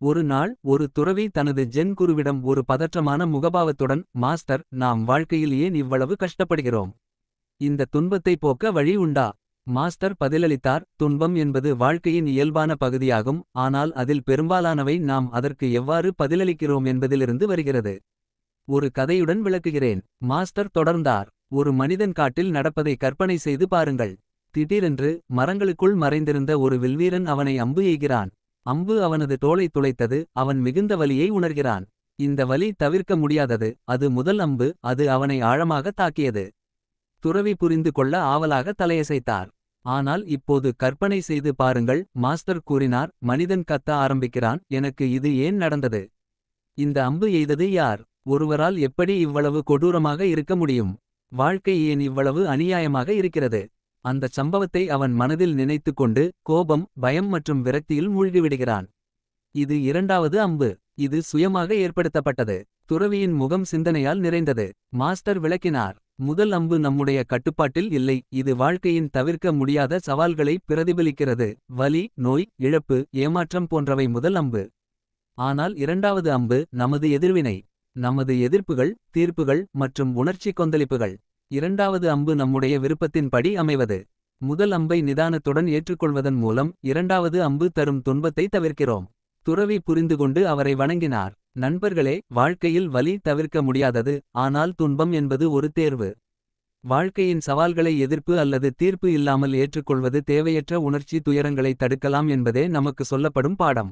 ஒரு நாள் ஒரு துறவி தனது ஜென் குருவிடம் ஒரு பதற்றமான முகபாவத்துடன் மாஸ்டர் நாம் வாழ்க்கையில் ஏன் இவ்வளவு கஷ்டப்படுகிறோம். இந்த துன்பத்தை போக்க வழி உண்டா மாஸ்டர் பதிலளித்தார் துன்பம் என்பது வாழ்க்கையின் இயல்பான பகுதியாகும் ஆனால் அதில் பெரும்பாலானவை நாம் அதற்கு எவ்வாறு பதிலளிக்கிறோம் என்பதிலிருந்து வருகிறது. ஒரு கதையுடன் விளக்குகிறேன் மாஸ்டர் தொடர்ந்தார். ஒரு மனிதன் காட்டில் நடப்பதை கற்பனை செய்து பாருங்கள். திடீரென்று மரங்களுக்குள் மறைந்திருந்த ஒரு வில்வீரன் அவனை அம்பு எய்கிறான். அம்பு அவனது தோலை துளைத்தது அவன் மிகுந்த வலியை உணர்கிறான். இந்த வலி தவிர்க்க முடியாதது அது முதல் அம்பு அது அவனை ஆழமாக தாக்கியது. துறவி புரிந்து கொள்ள ஆவலாக தலையசைத்தார். ஆனால் இப்போது கற்பனை செய்து பாருங்கள் மாஸ்டர் கூறினார். மனிதன் கத்த ஆரம்பிக்கிறான் எனக்கு இது ஏன் நடந்தது? இந்த அம்பு எய்தது யார்? ஒருவரால் எப்படி இவ்வளவு கொடூரமாக இருக்க முடியும்? வாழ்க்கை ஏன் இவ்வளவு அநியாயமாக இருக்கிறது? அந்தச் சம்பவத்தை அவன் மனதில் நினைத்து கொண்டு கோபம் பயம் மற்றும் விரக்தியில் மூழ்கிவிடுகிறான். இது இரண்டாவது அம்பு. இது சுயமாக ஏற்படுத்தப்பட்டது. துறவியின் முகம் சிந்தனையால் நிறைந்தது. மாஸ்டர் விளக்கினார் முதல் அம்பு நம்முடைய கட்டுப்பாட்டில் இல்லை. இது வாழ்க்கையின் தவிர்க்க முடியாத சவால்களை பிரதிபலிக்கிறது. வலி நோய் இழப்பு ஏமாற்றம் போன்றவை முதல் அம்பு. ஆனால் இரண்டாவது அம்பு நமது எதிர்வினை. நமது எதிர்ப்புகள் தீர்ப்புகள் மற்றும் உணர்ச்சி கொந்தளிப்புகள். இரண்டாவது அம்பு நம்முடைய விருப்பத்தின்படி அமைவது. முதல் அம்பை நிதானத்துடன் ஏற்றுக்கொள்வதன் மூலம் இரண்டாவது அம்பு தரும் துன்பத்தை தவிர்க்கிறோம். துறவி புரிந்துகொண்டு அவரை வணங்கினார். நண்பர்களே வாழ்க்கையில் வலி தவிர்க்க முடியாதது ஆனால் துன்பம் என்பது ஒரு தேர்வு. வாழ்க்கையின் சவால்களை எதிர்ப்பு அல்லது தீர்ப்பு இல்லாமல் ஏற்றுக்கொள்வது தேவையற்ற உணர்ச்சி துயரங்களை தடுக்கலாம் என்பதே நமக்கு சொல்லப்படும் பாடம்.